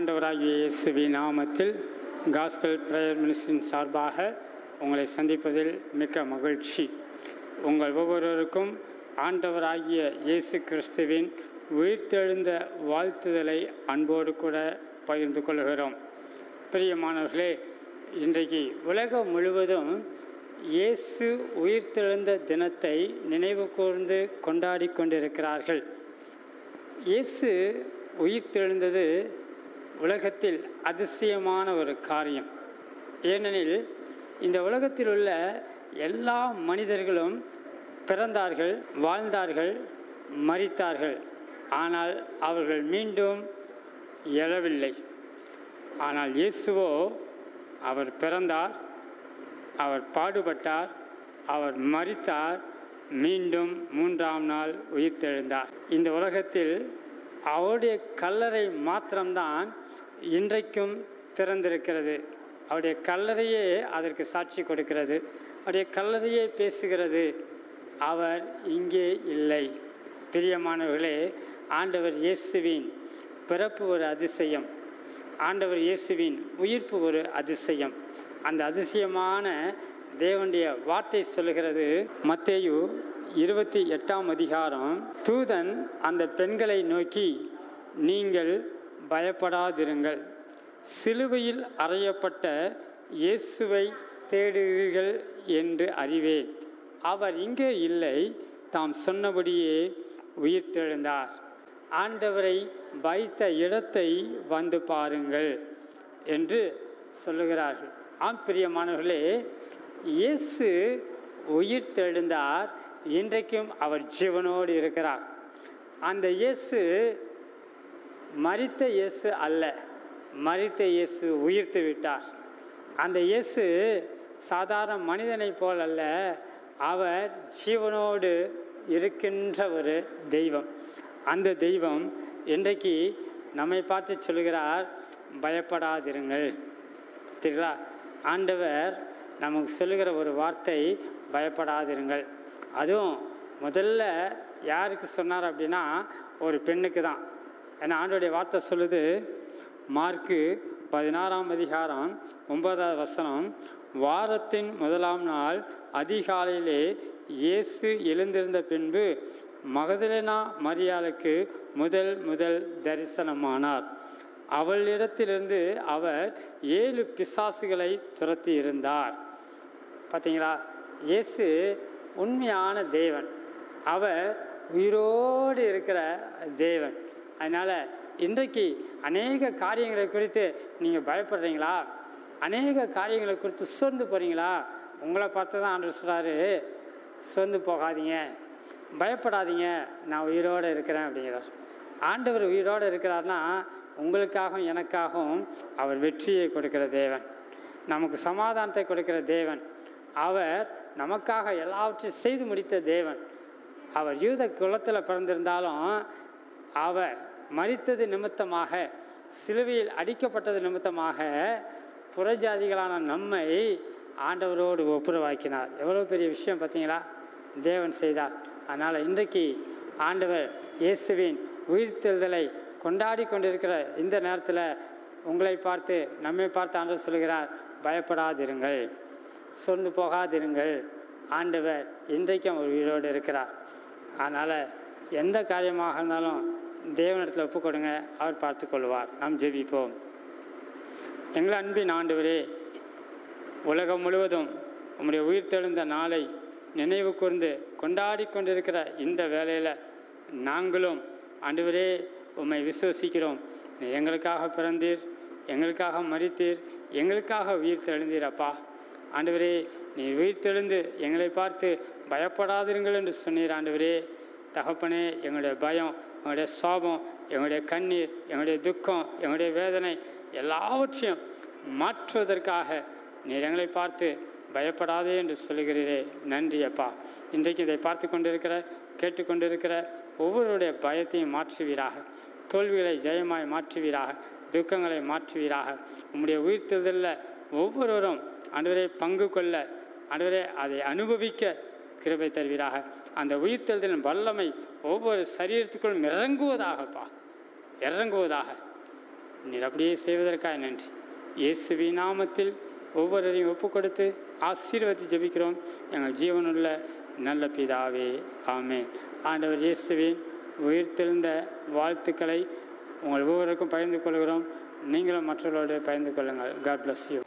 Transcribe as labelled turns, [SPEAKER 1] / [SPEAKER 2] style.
[SPEAKER 1] ஆண்டவராகிய இயேசுவின் நாமத்தில் காஸ்பல் பிரேயர் மினிஸ்டின் சார்பாக உங்களை சந்திப்பதில் மிக்க மகிழ்ச்சி. உங்கள் ஒவ்வொருவருக்கும் ஆண்டவராகிய இயேசு கிறிஸ்துவின் உயிர்த்தெழுந்த வாழ்த்துதலை அன்போடு கூட பகிர்ந்து கொள்கிறோம். பிரியமானவர்களே இன்றைக்கு உலகம் முழுவதும் இயேசு உயிர்த்தெழுந்த தினத்தை நினைவு கூர்ந்து கொண்டாடி கொண்டிருக்கிறார்கள். இயேசு உயிர்த்தெழுந்தது உலகத்தில் அதிசயமான ஒரு காரியம். ஏனெனில் இந்த உலகத்தில் உள்ள எல்லா மனிதர்களும் பிறந்தார்கள் வாழ்ந்தார்கள் மறித்தார்கள் ஆனால் அவர்கள் மீண்டும் எழவில்லை. ஆனால் இயேசுவோ அவர் பிறந்தார் அவர் பாடுபட்டார் அவர் மறித்தார் மீண்டும் மூன்றாம் நாள் உயிர்த்தெழுந்தார். இந்த உலகத்தில் அவருடைய கல்லறை மாத்திரம்தான் இன்றைக்கும் திறந்திருக்கிறது. அவருடைய கல்லறையே அதற்கு சாட்சி கொடுக்கிறது. அவருடைய கல்லறையே பேசுகிறது. அவர் இங்கே இல்லை. பிரியமானவர்களே ஆண்டவர் இயேசுவின் பிறப்பு ஒரு அதிசயம். ஆண்டவர் இயேசுவின் உயிர்ப்பு ஒரு அதிசயம். அந்த அதிசயமான தேவனுடைய வார்த்தை சொல்லுகிறது. மத்தேயு இருபத்தி எட்டாம் அதிகாரம். தூதன் அந்த பெண்களை நோக்கி நீங்கள் பயப்படாதிருங்கள். சிலுவையில் அறையப்பட்ட இயேசுவை தேடுகிறீர்கள் என்று அறிவேன். அவர் இங்கே இல்லை. தாம் சொன்னபடியே உயிர்த்தெழுந்தார். ஆண்டவரை வைத்த இடத்தை வந்து பாருங்கள் என்று சொல்லுகிறார்கள். ஆம் பிரியமானவர்களே இயேசு உயிர்த்தெழுந்தார். இன்றைக்கும் அவர் ஜீவனோடு இருக்கிறார். அந்த இயேசு மறித்த இயேசு அல்ல மறித்த இயேசு உயிர்த்து விட்டார். அந்த இயேசு சாதாரண மனிதனைப் போல் அல்ல அவர் ஜீவனோடு இருக்கின்ற ஒரு தெய்வம். அந்த தெய்வம் இன்றைக்கு நம்மை பார்த்து சொல்கிறார் பயப்படாதிருங்கள். சரிங்களா ஆண்டவர் நமக்கு சொல்லுகிற ஒரு வார்த்தை பயப்படாதிருங்கள். அதுவும் முதல்ல யாருக்கு சொன்னார் அப்படின்னா ஒரு பெண்ணுக்கு தான். ஏன்னா ஆண்டோடைய வார்த்தை சொல்லுது மார்க்கு பதினாறாம் அதிகாரம் ஒன்பதாவது வசனம் வாரத்தின் முதலாம் நாள் அதிகாலையிலே இயேசு எழுந்திருந்த பின்பு மகதலினா மரியாளுக்கு முதல் முதல் தரிசனமானார். அவளிடத்திலிருந்து அவர் ஏழு பிசாசுகளை துரத்தி இருந்தார். பார்த்தீங்களா இயேசு உண்மையான தேவன். அவர் உயிரோடு இருக்கிற தேவன். அதனால் இன்றைக்கு அநேக காரியங்களை குறித்து நீங்கள் பயப்படுறீங்களா? அநேக காரியங்களை குறித்து சோர்ந்து போகிறீங்களா உங்களை பார்த்து தான் ஆண்டு சொல்கிறாரு சோர்ந்து போகாதீங்க. பயப்படாதீங்க. நான் உயிரோடு இருக்கிறேன் அப்படிங்கிறார். ஆண்டவர் உயிரோடு இருக்கிறார்னா உங்களுக்காகவும் எனக்காகவும் அவர் வெற்றியை கொடுக்கிற தேவன். நமக்கு சமாதானத்தை கொடுக்கிற தேவன். அவர் நமக்காக எல்லாவற்றையும் செய்து முடித்த தேவன். அவர் யூத குலத்தில் பிறந்திருந்தாலும் அவர் மறித்தது நிமித்தமாக சிலுவையில் அடிக்கப்பட்டது நிமித்தமாக புறஜாதிகளான நம்மை ஆண்டவரோடு ஒப்புரவாக்கினார். எவ்வளோ பெரிய விஷயம் பார்த்தீங்களா? தேவன் செய்தார். அதனால் இன்றைக்கு ஆண்டவர் இயேசுவின் உயிர்த்தெழுதலை கொண்டாடி கொண்டிருக்கிற இந்த நேரத்தில் உங்களை பார்த்து நம்மை பார்த்து ஆண்டவர் சொல்கிறார் பயப்படாதிருங்கள். சொர்ந்து போகாதிருங்கள். ஆண்டவர் இன்றைக்கும் அவர் உயிரோடு இருக்கிறார். அதனால் எந்த காரியமாக இருந்தாலும் தேவனிடத்தில் ஒப்பு கொடுங்க. அவர் பார்த்து கொள்வார். நாம் ஜெபிப்போம். எங்கள் அன்பின் ஆண்டவரே உலகம் முழுவதும் உம்முடைய உயிர் தெழுந்த நாளை நினைவு கூர்ந்து கொண்டாடி கொண்டிருக்கிற இந்த வேலையில் நாங்களும் ஆண்டவரே உம்மை விசுவசிக்கிறோம். எங்களுக்காக பிறந்தீர் எங்களுக்காக மறித்தீர் எங்களுக்காக உயிர் தெழுந்தீர் அப்பா. ஆண்டவரே நீ உயிர்த்தெழுந்து எங்களை பார்த்து பயப்படாதிருங்கள் என்று சொன்னீர் ஆண்டவரே. தகப்பனே எங்களுடைய பயம் எங்களுடைய சோபம் எங்களுடைய கண்ணீர் எங்களுடைய துக்கம் எங்களுடைய வேதனை எல்லாவற்றையும் மாற்றுவதற்காக நீர் எங்களை பார்த்து பயப்படாதே என்று சொல்லுகிறீரே. நன்றி அப்பா. இன்றைக்கு இதை பார்த்து கொண்டிருக்கிற கேட்டுக்கொண்டிருக்கிற ஒவ்வொருடைய பயத்தையும் மாற்றுவீராக. தோல்விகளை ஜெயமாய் மாற்றுவீராக துக்கங்களை மாற்றுவீராக. உம்முடைய உயிர்த்தெழுதலில் ஒவ்வொருவரும் அன்றுவரை பங்கு கொள்ள அன்றுவரை அதை அனுபவிக்க கிருபை தருவீராக. அந்த உயிர்த்தெழுதலின் வல்லமை ஒவ்வொரு சரீரத்துக்குள்ளும் இறங்குவதாகப்பா இறங்குவதாக. நீர் அப்படியே செய்வதற்காக நன்றி. இயேசுவின் நாமத்தில் ஒவ்வொருவரையும் ஒப்பு கொடுத்து ஆசீர்வதி ஜெபிக்கிறோம். எங்கள் ஜீவனுள்ள நல்ல பிதாவே ஆமேன். ஆண்டவர் இயேசுவின் உயிர்த்தெழுந்த வாழ்த்துக்களை உங்கள் ஒவ்வொருவருக்கும் பகிர்ந்து கொள்கிறோம். நீங்களும் மற்றவர்களோடு பகிர்ந்து கொள்ளுங்கள். God bless you